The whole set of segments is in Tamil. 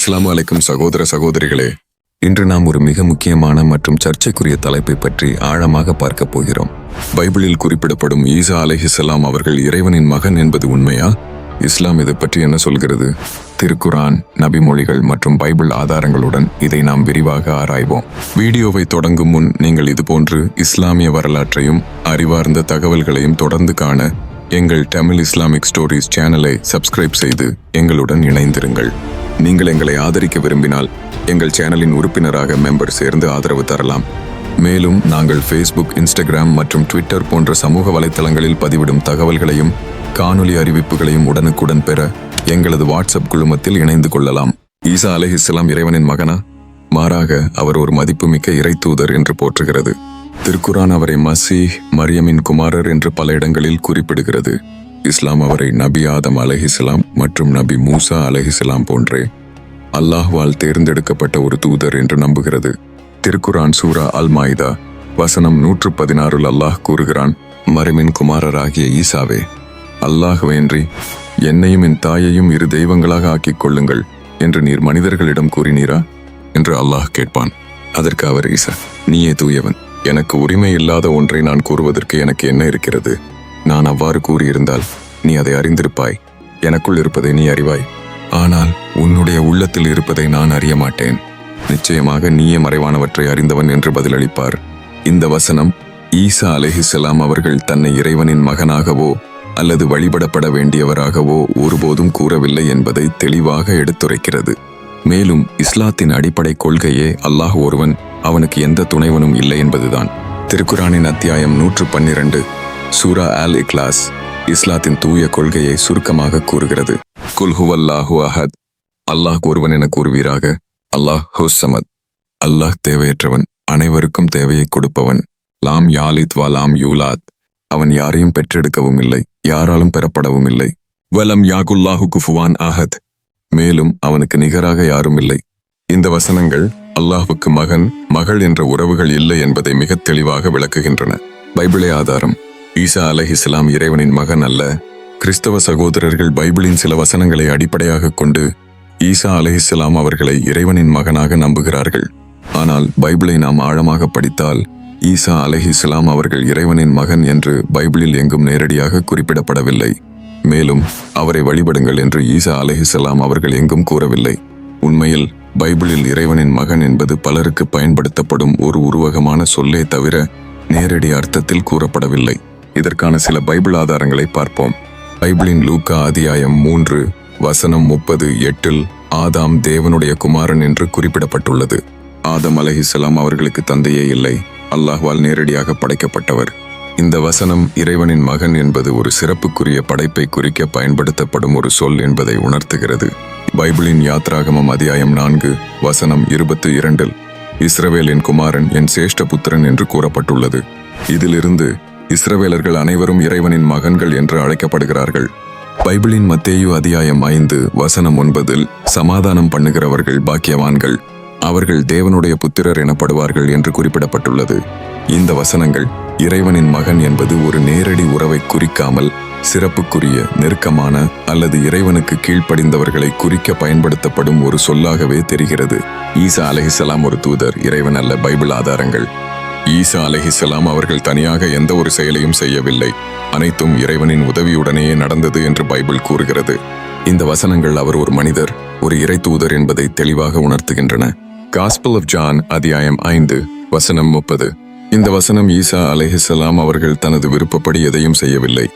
அஸ்லாம் அலைக்கும் சகோதர சகோதரிகளே இன்று நாம் ஒரு மிக முக்கியமான மற்றும் சர்ச்சைக்குரிய தலைப்பை பற்றி ஆழமாக பார்க்கப் போகிறோம். பைபிளில் குறிப்பிடப்படும் ஈசா அலைஹிஸ்ஸலாம் அவர்கள் இறைவனின் மகன் என்பது உண்மையா? இஸ்லாம் இதை பற்றி என்ன சொல்கிறது? திருக்குரான் நபிமொழிகள் மற்றும் பைபிள் ஆதாரங்களுடன் இதை நாம் விரிவாக ஆராய்வோம். வீடியோவை தொடங்கும் முன் நீங்கள் இதுபோன்று இஸ்லாமிய வரலாற்றையும் அறிவார்ந்த தகவல்களையும் தொடர்ந்து காண எங்கள் தமிழ் இஸ்லாமிக் ஸ்டோரிஸ் சேனலை சப்ஸ்கிரைப் செய்து எங்களுடன் இணைந்திருங்கள். நீங்கள் எங்களை ஆதரிக்க விரும்பினால் எங்கள் சேனலின் உறுப்பினராக மெம்பர் சேர்ந்து ஆதரவு தரலாம். மேலும் நாங்கள் ஃபேஸ்புக் இன்ஸ்டாகிராம் மற்றும் ட்விட்டர் போன்ற சமூக வலைத்தளங்களில் பதிவிடும் தகவல்களையும் காணொலி அறிவிப்புகளையும் உடனுக்குடன் பெற எங்களது வாட்ஸ்அப் குழுமத்தில் இணைந்து கொள்ளலாம். ஈசா அலைஹிஸ்ஸலாம் இறைவனின் மகனா? மாறாக அவர் ஒரு மதிப்புமிக்க இறைத்தூதர் என்று போற்றுகிறது. திருக்குரான் அவரை மசீஹ் மரியமின் குமாரர் என்று பல இடங்களில் குறிப்பிடுகிறது. இஸ்லாம் அவரை நபி ஆதம் அலஹிஸ்லாம் மற்றும் நபி மூசா அலஹிஸ்லாம் போன்றே அல்லாஹ்வால் தேர்ந்தெடுக்கப்பட்ட ஒரு தூதர் என்று நம்புகிறது. திருக்குரான் சூரா அல் மாய்தா வசனம் நூற்று பதினாறில் அல்லாஹ் கூறுகிறான் மரிமின் குமாரராகிய ஈசாவே அல்லாஹ்வேன்றி என்னையும் என் தாயையும் இரு தெய்வங்களாக ஆக்கிக் கொள்ளுங்கள் என்று நீர் மனிதர்களிடம் கூறினீரா? என்று அல்லாஹ் கேட்பான். அதற்கு அவர் ஈசா நீயே தூயவன் எனக்கு உரிமை இல்லாத ஒன்றை நான் கூறுவதற்கு எனக்கு என்ன இருக்கிறது? நான் அவ்வாறு கூறியிருந்தால் நீ அதை அறிந்திருப்பாய். எனக்குள் இருப்பதை நீ அறிவாய். ஆனால் உன்னுடைய உள்ளத்தில் இருப்பதை நான் அறிய மாட்டேன். நிச்சயமாக நீயே மறைவானவற்றை அறிந்தவன் என்று பதிலளிப்பார். இந்த வசனம் ஈசா அலஹிசலாம் அவர்கள் தன்னை இறைவனின் மகனாகவோ அல்லது வழிபடப்பட வேண்டியவராகவோ ஒருபோதும் கூறவில்லை என்பதை தெளிவாக எடுத்துரைக்கிறது. மேலும் இஸ்லாத்தின் அடிப்படை கொள்கையே அல்லாஹ் ஒருவன் அவனுக்கு எந்த துணைவனும் இல்லை என்பதுதான். திருக்குரானின் அத்தியாயம் நூற்று பன்னிரண்டு. சூரா அல் இக்லாஸ் இஸ்லாத்தின் தூய கொள்கையை சுருக்கமாக கூறுகிறது. குல்ஹுவல்லாஹு அஹத். அல்லாஹ் ஒருவன் என கூறுவீராக அல்லாஹ் ஹுசமத் அல்லாஹ் தேவையற்றவன் அனைவருக்கும் தேவையை கொடுப்பவன். லாம் யாலித் வா லாம் யூலாத். அவன் யாரையும் பெற்றெடுக்கவும் இல்லை யாராலும் பெறப்படவும் இல்லை. வலம் யாகுல்லாஹு குஃபுவான் ஆஹத் மேலும் அவனுக்கு நிகராக யாரும் இல்லை. இந்த வசனங்கள் அல்லாஹுக்கு மகன் மகள் என்ற உறவுகள் இல்லை என்பதை மிக தெளிவாக விளக்குகின்றன. பைபிளே ஆதாரம். ஈசா அலைஹிஸ்ஸலாம் இறைவனின் மகன் அல்ல. கிறிஸ்தவ சகோதரர்கள் பைபிளின் சில வசனங்களை அடிப்படையாகக் கொண்டு ஈசா அலைஹிஸ்ஸலாம் அவர்களை இறைவனின் மகனாக நம்புகிறார்கள். ஆனால் பைபிளை நாம் ஆழமாக படித்தால் ஈசா அலைஹிஸ்ஸலாம் அவர்கள் இறைவனின் மகன் என்று பைபிளில் எங்கும் நேரடியாக குறிப்பிடப்படவில்லை. மேலும் அவரை வழிபடுங்கள் என்று ஈசா அலைஹிஸ்ஸலாம் அவர்கள் எங்கும் கூறவில்லை. உண்மையில் பைபிளில் இறைவனின் மகன் என்பது பலருக்கு பயன்படுத்தப்படும் ஒரு உருவகமான சொல்லே தவிர நேரடி அர்த்தத்தில் கூறப்படவில்லை. இதற்கான சில பைபிள் ஆதாரங்களை பார்ப்போம். பைபிளின் லூக்கா அதியாயம் மூன்று வசனம் முப்பது எட்டில் ஆதாம் தேவனுடைய குமாரன் என்று குறிப்பிடப்பட்டுள்ளது. ஆதம் அலஹிசலாம் அவர்களுக்கு தந்தையே இல்லை அல்லாஹ்வால் நேரடியாக படைக்கப்பட்டவர். இந்த வசனம் இறைவனின் மகன் என்பது ஒரு சிறப்புக்குரிய படைப்பை குறிக்க பயன்படுத்தப்படும் ஒரு சொல் என்பதை உணர்த்துகிறது. பைபிளின் யாத்ராகமம் அத்தியாயம் நான்கு வசனம் இருபத்து இரண்டில் இஸ்ரவேலின் குமாரன் என் சேஷ்ட புத்திரன் என்று கூறப்பட்டுள்ளது. இதிலிருந்து இஸ்ரவேலர்கள் அனைவரும் இறைவனின் மகன்கள் என்று அழைக்கப்படுகிறார்கள். பைபிளின் மத்தேயு அத்தியாயம் ஐந்து வசனம் ஒன்பதில் சமாதானம் பண்ணுகிறவர்கள் பாக்கியவான்கள் அவர்கள் தேவனுடைய புத்திரர் எனப்படுவார்கள் என்று குறிப்பிடப்பட்டுள்ளது. இந்த வசனங்கள் இறைவனின் மகன் என்பது ஒரு நேரடி உறவை குறிக்காமல் சிறப்புக்குரிய நெருக்கமான அல்லது இறைவனுக்கு கீழ்ப்படிந்தவர்களை குறிக்க பயன்படுத்தப்படும் ஒரு சொல்லாகவே தெரிகிறது. ஈசா அலஹிசலாம் ஒரு தூதர் இறைவன் அல்ல பைபிள் ஆதாரங்கள். ஈசா அலஹிசலாம் அவர்கள் தனியாக எந்த ஒரு செயலையும் செய்யவில்லை. அனைத்தும் இறைவனின் உதவியுடனேயே நடந்தது என்று பைபிள் கூறுகிறது. இந்த வசனங்கள் அவர் ஒரு மனிதர் ஒரு இறை தூதர் என்பதை தெளிவாக உணர்த்துகின்றன. காஸ்பல் ஆஃப் ஜான் அத்தியாயம் ஐந்து வசனம் முப்பது. இந்த வசனம் ஈசா அலேஹிசலாம் அவர்கள் தனது விருப்பப்படி எதையும் செய்யவில்லை.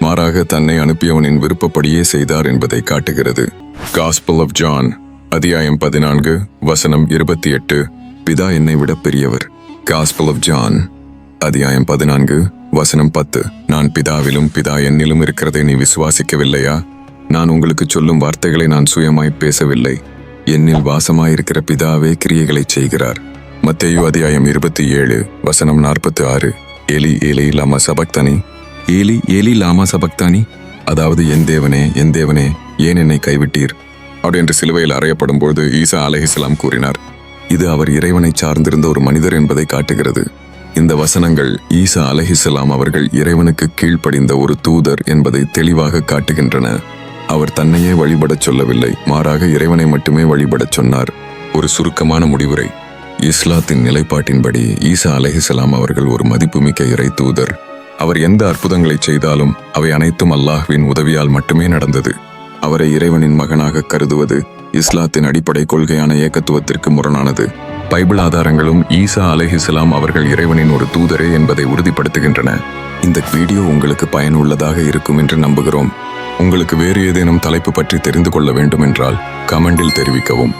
மாறாக தன்னை அனுப்பியவனின் விருப்பப்படியே செய்தார் என்பதை காட்டுகிறது. காஸ்பல் ஆஃப் ஜான் அத்தியாயம் பதினான்கு வசனம் இருபத்தி எட்டு. பிதா என்னை விட பெரியவர். காஸ்பல் ஆஃப் ஜான் அத்தியாயம் பதினான்கு வசனம் பத்து. நான் பிதாவிலும் பிதா என்னிலும் இருக்கிறதை நீ விசுவாசிக்கவில்லையா? நான் உங்களுக்கு சொல்லும் வார்த்தைகளை நான் சுயமாய் பேசவில்லை. என்னில் வாசமாயிருக்கிற பிதாவே கிரியைகளை செய்கிறார். மத்தேயு அத்தியாயம் இருபத்தி ஏழு வசனம் நாற்பத்தி ஆறு. ஏலி ஏலி லாமா சபக்தானி. ஏலி ஏலி லாமா சபக்தானி. அதாவது என் தேவனே என் தேவனே ஏன் என்னை கைவிட்டீர்? அப்படி என்று சிலுவையில் அறையப்படும் போது ஈசா அலஹிஸ்லாம் கூறினார். இது அவர் இறைவனை சார்ந்திருந்த ஒரு மனிதர் என்பதை காட்டுகிறது. இந்த வசனங்கள் ஈசா அலஹிசலாம் அவர்கள் இறைவனுக்கு கீழ்ப்படிந்த ஒரு தூதர் என்பதை தெளிவாக காட்டுகின்றன. அவர் தன்னையே வழிபடச் சொல்லவில்லை மாறாக இறைவனை மட்டுமே வழிபடச் சொன்னார். ஒரு சுருக்கமான முடிவுரை. இஸ்லாத்தின் நிலைப்பாட்டின்படி ஈசா அலஹிசலாம் அவர்கள் ஒரு மதிப்புமிக்க இறை தூதர். அவர் எந்த அற்புதங்களை செய்தாலும் அவை அனைத்தும் அல்லாஹ்வின் உதவியால் மட்டுமே நடந்தது. அவரை இறைவனின் மகனாக கருதுவது இஸ்லாத்தின் அடிப்படை கொள்கையான ஏகத்துவத்திற்கு முரணானது. பைபிள் ஆதாரங்களும் ஈசா அலஹிஸ்லாம் அவர்கள் இறைவனின் ஒரு தூதரே என்பதை உறுதிப்படுத்துகின்றன. இந்த வீடியோ உங்களுக்கு பயனுள்ளதாக இருக்கும் என்று நம்புகிறோம். உங்களுக்கு வேறு ஏதேனும் தலைப்பு பற்றி தெரிந்து கொள்ள வேண்டும் என்றால் கமெண்டில் தெரிவிக்கவும்.